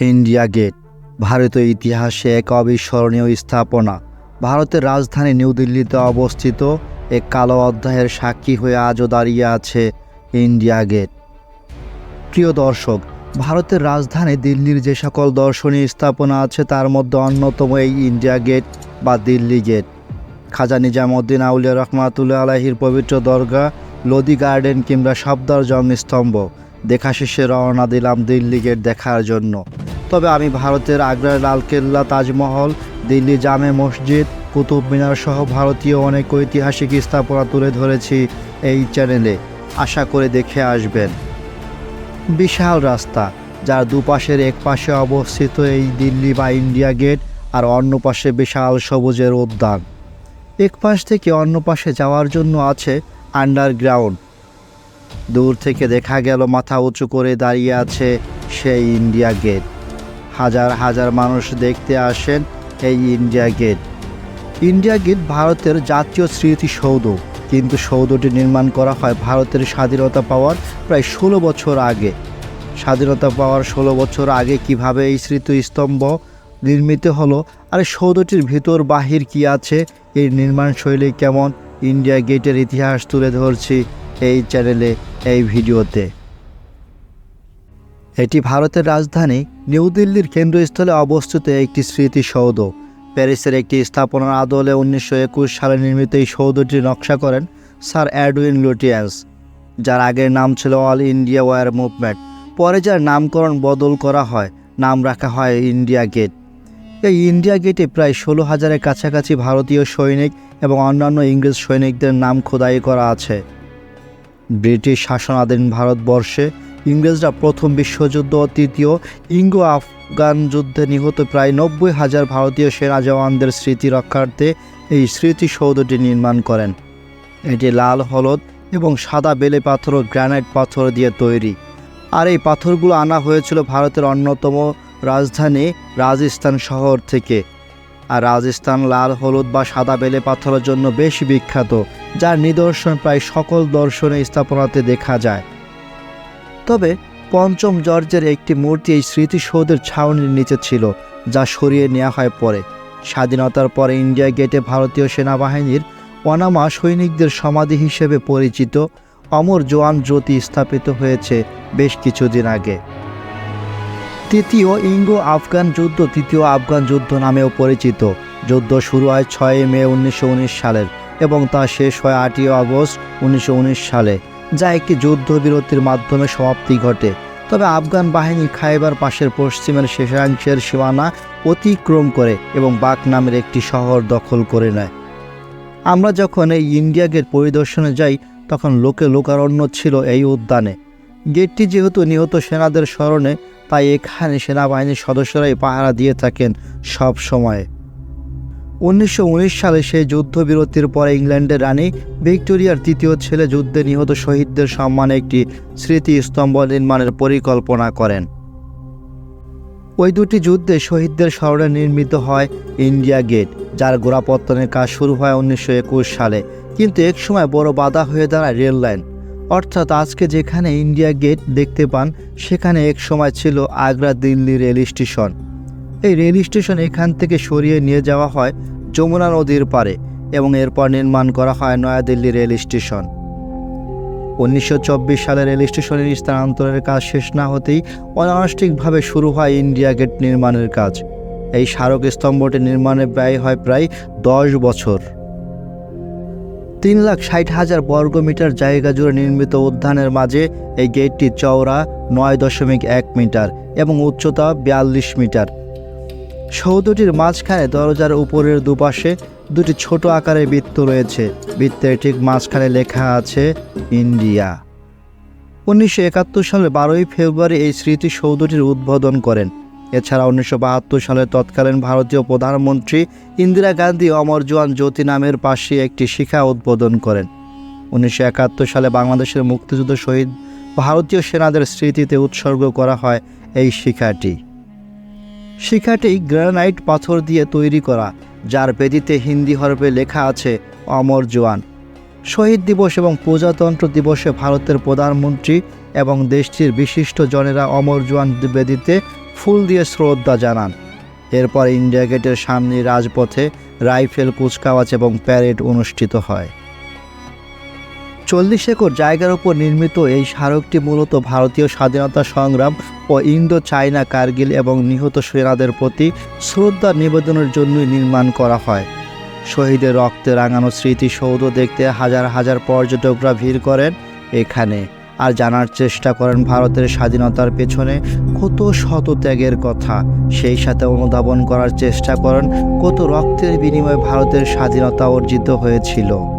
India gate. ভারতীয় ইতিহাসে এক অবিস্মরণীয় স্থাপনা। ভারতের রাজধানী নিউ দিল্লিতে অবস্থিত এক কালো অধ্যায়ের সাক্ষী হয়ে আজও দাঁড়িয়ে আছে ইন্ডিয়া গেট। প্রিয় দর্শক, ভারতের রাজধানী দিল্লির যে সকল দর্শনীয় স্থাপনা আছে তার মধ্যে অন্যতম এই ইন্ডিয়া গেট বা দিল্লি গেট। খাজা নিজামুদ্দিন আউলিয়া রহমাতুল্লাহ আলাহির পবিত্র দরগা লোদি গার্ডেন কিংবা শব্দার জন্মস্তম্ভ দেখা শেষে রওনা দিলাম দিল্লি গেট দেখার জন্য। তবে আমি ভারতের আগ্রার লালকেল্লা, তাজমহল, দিল্লি জামে মসজিদ, কুতুব মিনার সহ ভারতীয় অনেক ঐতিহাসিক স্থাপনা তুলে ধরেছি এই চ্যানেলে। আশা করে দেখে আসবেন। বিশাল রাস্তা, যার দুপাশের এক পাশে অবস্থিত এই দিল্লি বা ইন্ডিয়া গেট আর অন্য পাশে বিশাল সবুজের উদ্যান। এক পাশ থেকে অন্য পাশে যাওয়ার জন্য আছে আন্ডারগ্রাউন্ড। দূর থেকে দেখা গেল মাথা উঁচু করে দাঁড়িয়ে আছে সেই ইন্ডিয়া গেট। হাজার হাজার মানুষ দেখতে আসেন এই ইন্ডিয়া গেট। ইন্ডিয়া গেট ভারতের জাতীয় স্মৃতিসৌধ কিন্তু সৌধটি নির্মাণ করা হয় ভারতের স্বাধীনতা পাওয়ার প্রায় ষোলো বছর আগে। স্বাধীনতা পাওয়ার ষোলো বছর আগে কীভাবে এই স্মৃতিস্তম্ভ নির্মিত হলো, আর সৌধটির ভিতর বাহির কি আছে, এর নির্মাণ শৈলী কেমন, ইন্ডিয়া গেটের ইতিহাস তুলে ধরছি এই চ্যানেলে, এই ভিডিওতে। এটি ভারতের রাজধানী নিউ দিল্লির কেন্দ্রস্থলে অবস্থিত একটি স্মৃতিসৌধ। প্যারিসের একটি স্থাপনার আদলে উনিশশো একুশ সালে নির্মিত এই সৌধটি নকশা করেন স্যার অ্যাডউইন লুটিয়ান্স, যার আগের নাম ছিল অল ইন্ডিয়া ওয়ার মুভমেন্ট। পরে যার নামকরণ বদল করা হয়, নাম রাখা হয় ইন্ডিয়া গেট। এই ইন্ডিয়া গেটে প্রায় ষোলো হাজারের কাছাকাছি ভারতীয় সৈনিক এবং অন্যান্য ইংরেজ সৈনিকদের নাম খোদাই করা আছে। ব্রিটিশ শাসনাধীন ভারতবর্ষে ইংরেজরা প্রথম বিশ্বযুদ্ধ তৃতীয় ইঙ্গো আফগান যুদ্ধে নিহত প্রায় নব্বই হাজার ভারতীয় সেনা জওয়ানদের স্মৃতি রক্ষার্থে এই স্মৃতিসৌধটি নির্মাণ করেন। এটি লাল হলুদ এবং সাদা বেলে পাথর ও গ্রানাইট পাথর দিয়ে তৈরি। আর এই পাথরগুলো আনা হয়েছিল ভারতের অন্যতম রাজধানী রাজস্থান শহর থেকে। আর রাজস্থান লাল হলুদ বা সাদা বেলে পাথরের জন্য বেশ বিখ্যাত, যার নিদর্শন প্রায় সকল দর্শনীয় স্থাপনাতে দেখা যায়। তবে পঞ্চম জর্জের একটি মূর্তি এই স্মৃতিসৌধের ছাউনির নিচে ছিল, যা সরিয়ে নেওয়া হয় পরে স্বাধীনতার পরে ইন্ডিয়া গেটে ভারতীয় সেনাবাহিনীর অনামা সৈনিকদের সমাধি হিসেবে পরিচিত অমর জোয়ান জ্যোতি স্থাপিত হয়েছে বেশ কিছুদিন আগে। তৃতীয় ইঙ্গো আফগান যুদ্ধ তৃতীয় আফগান যুদ্ধ নামেও পরিচিত। যুদ্ধ শুরু হয় ছয় মে উনিশশো উনিশ সালের এবং তা শেষ হয় আটই আগস্ট উনিশশো উনিশ সালে। যা একটি যুদ্ধবিরতির মাধ্যমে সমাপ্তি ঘটে। তবে আফগান বাহিনী খাইবার পাশের পশ্চিমের শেষাংশের সীমানা অতিক্রম করে এবং বাক নামের একটি শহর দখল করে নেয়। আমরা যখন এই ইন্ডিয়া গেট পরিদর্শনে যাই, তখন লোকে লোকারণ্য ছিল এই উদ্যানে। গেটটি যেহেতু নিহত সেনাদের স্মরণে, তাই এখানে সেনাবাহিনীর সদস্যরাই পাহারা দিয়ে থাকেন সব সময় উনিশশো উনিশ সালে সেই যুদ্ধবিরতির পরে ইংল্যান্ডের রানী ভিক্টোরিয়ার তৃতীয় ছেলে যুদ্ধে নিহত শহীদদের সম্মানে একটি স্মৃতিস্তম্ভ নির্মাণের পরিকল্পনা করেন। ওই দুটি যুদ্ধে শহীদদের স্মরণে নির্মিত হয় ইন্ডিয়া গেট, যার গোড়াপত্তনের কাজ শুরু হয় উনিশশো একুশ সালে, কিন্তু এক সময় বড় বাধা হয়ে দাঁড়ায় রেল লাইন। অর্থাৎ আজকে যেখানে ইন্ডিয়া গেট দেখতে পান, সেখানে এক সময় ছিল আগ্রা দিল্লি রেল স্টেশন। এই রেল স্টেশন এখান থেকে সরিয়ে নিয়ে যাওয়া হয় যমুনা নদীর পারে এবং এরপর নির্মাণ করা হয় নয়াদিল্লি রেল স্টেশন। উনিশশো চব্বিশ সালে রেল স্টেশনের স্থানান্তরের কাজ শেষ না হতেই অনানুষ্ঠানিকভাবে শুরু হয় ইন্ডিয়া গেট নির্মাণের কাজ। এই স্মারক স্তম্ভটি নির্মাণে ব্যয় হয় প্রায় দশ বছর। তিন লাখ ষাট হাজার বর্গমিটার জায়গা জুড়ে নির্মিত উদ্যানের মাঝে এই গেটটি চওড়া নয় দশমিক এক মিটার এবং উচ্চতা বিয়াল্লিশ মিটার। সৌধটির মাঝখানে দরজার উপরের দুপাশে দুটি ছোট আকারের বৃত্ত রয়েছে। বৃত্তের ঠিক মাঝখানে লেখা আছে, ইন্ডিয়া। উনিশশো একাত্তর সালে বারোই ফেব্রুয়ারি এই স্মৃতিসৌধটির উদ্বোধন করেন। এছাড়া উনিশশো বাহাত্তর সালে তৎকালীন ভারতীয় প্রধানমন্ত্রী ইন্দিরা গান্ধী অমর জোয়ান জ্যোতি নামের পাশে একটি শিখা উদ্বোধন করেন। উনিশশো একাত্তর সালে বাংলাদেশের মুক্তিযুদ্ধ শহীদ ভারতীয় সেনাদের স্মৃতিতে উৎসর্গ করা হয় এই শিখাটি। শিখাটি গ্রানাইট পাথর দিয়ে তৈরি করা, যার বেদিতে হিন্দি হরফে লেখা আছে অমর জোয়ান। শহীদ দিবস এবং প্রজাতন্ত্র দিবসে ভারতের প্রধানমন্ত্রী এবং দেশটির বিশিষ্ট জনেরা অমর জোয়ান বেদিতে ফুল দিয়ে শ্রদ্ধা জানান। এরপর ইন্ডিয়া গেটের সামনে রাজপথে রাইফেল কুচকাওয়াজ এবং প্যারেড অনুষ্ঠিত হয়। চল্লিশ একর জায়গার উপর নির্মিত এই স্মারকটি মূলত ভারতীয় স্বাধীনতা সংগ্রাম ও ইন্দো চায়না কার্গিল এবং নিহত সেনাদের প্রতি শ্রদ্ধা নিবেদনের জন্যই নির্মাণ করা হয়। শহীদের রক্তে রাঙানো স্মৃতিসৌধ দেখতে হাজার হাজার পর্যটকরা ভিড় করেন এখানে। আর জানার চেষ্টা করেন ভারতের স্বাধীনতার পেছনে কত শত ত্যাগের কথা। সেই সাথে অনুধাবন করার চেষ্টা করেন কত রক্তের বিনিময়ে ভারতের স্বাধীনতা অর্জিত হয়েছিল।